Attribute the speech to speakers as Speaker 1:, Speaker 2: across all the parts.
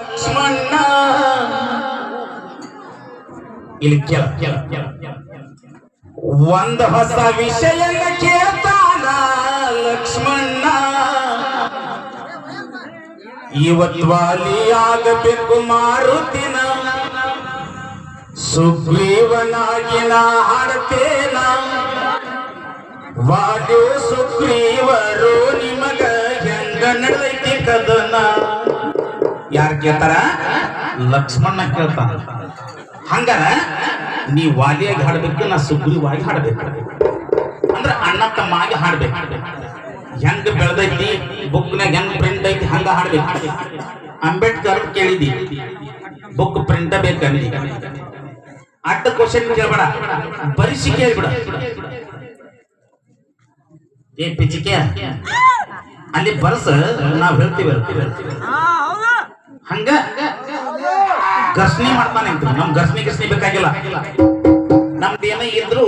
Speaker 1: ಲಕ್ಷ್ಮಣ್ಣ. ಇಲ್ಲಿ ಒಂದ ಹೊಸ ವಿಷಯ ಕೇಳ್ತಾನ ಲಕ್ಷ್ಮಣ್ಣ. ಇವತ್ತು ವಾಲಿ ಆಗಬೇಕು ಮಾರುತಿನ. ಸುಗ್ರೀವನಾಗಿನ ಹಾಡ್ತೇನ. ವಾದ್ಯು ಸುಗ್ರೀವರು ನಿಮಗ ಹೆಂಗ ನಡೆದೈತಿ ಕದನ. ಯಾರು ಕೇಳ್ತಾರ? ಲಕ್ಷ್ಮಣ್ಣ ಕೇಳ್ತಾನ. ಹಂಗಾರ ನೀ ವಾಲಿಯಾಗಿ ಹಾಡ್ಬೇಕು, ನಾ ಸುಗ್ರೀವಾಗಿ ಹಾಡ್ಬೇಕು. ಅಂದ್ರ ಅಣ್ಣ ತಮ್ಮಾಗಿ ಹಾಡ್ಬೇಕು. ಹೆಂಗ್ ಬೆಳ್ದೈತಿ ಬುಕ್ನಾಗ ಹೆಂಗ್ ಪ್ರಿಂಟ್ ಐತಿ, ಹಂಗ ಹಾಡ್ಬೇಕು. ಅಂಬೇಡ್ಕರ್ ಕೇಳಿದಿ, ಬುಕ್ ಪ್ರಿಂಟ್ ಬೇಕಂದಿ. ಅಡ್ಡ ಕ್ವಶನ್ ಕೇಳ್ಬೇಡ ಬರಿಸಿ ಕೇಳ್ಬಿಡ. ಏ ಪಿಚಿಕೆ ಅಲ್ಲಿ ಬರ್ಸ, ನಾವ್ ಹೇಳ್ತೀವಿ. ಹೇಳ್ತೀವಿ ಹೇಳ್ತೀವಿ ಹಂಗ? ಗಸ್ನಿ ಮಾಡ್ತಾನೆ ಅಂತ. ನಮ್ ಗಸ್ನಿ ಗಸ್ನಿ ಬೇಕಾಗಿಲ್ಲ. ನಮ್ದು ಏನೇ ಇದ್ರು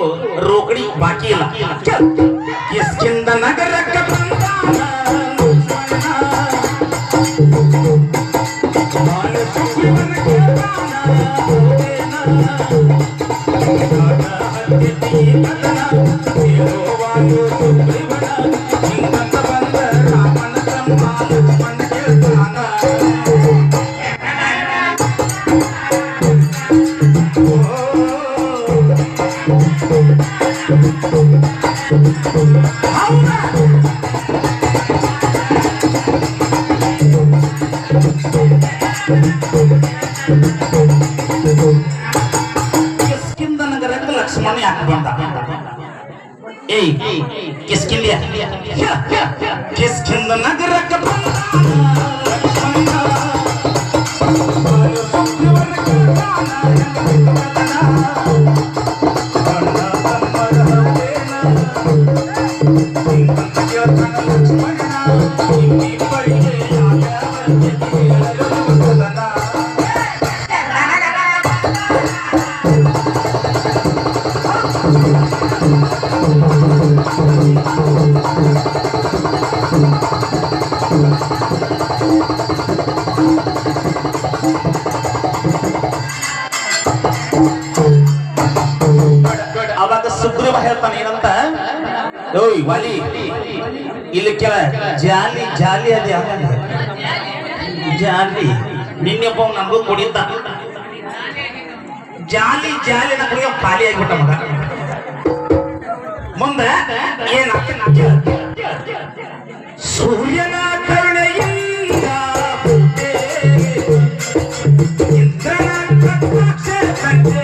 Speaker 1: ರೋಕಡಿ ಬಾಕಿ ಇಲ್ಲ. ಎಸ್ಕಿಂದ ನಗರಕ್ಕೆ ಬಂದಾನ Kiss Kinder Nagarakabanda eh, ya, ya, ya. Kiss Kinder Nagarakabanda Thank you. Sugriva ಹೇಳ್ತಾನೆ ಏನಂತ ಓಯ್ ವಾಲಿ ಇಲ್ಲಿ ಕೆಲ ಜಾಲಿ ಜಾಲಿ ಅದೇ ಜಾಲಿ ನಿನ್ನೆಪ್ಪ ನನಗೂ ಕುಡಿತ ಜಾಲಿ ಜಾಲಿ ನ ಕುಡಿಯೋ ಖಾಲಿ ಆಗಿಬಿಟ್ಟ ಮಗ ಮುಂದೆ ಏನಾಗ್ತದೆ ಸೂರ್ಯನ ಕರುಣೆಯಿಂದ ಹುಟ್ಟೆ, ಇಂದ್ರನ ಕಟಾಕ್ಷ ಕಂಡೆ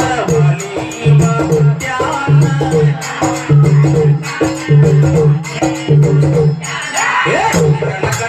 Speaker 1: Oh,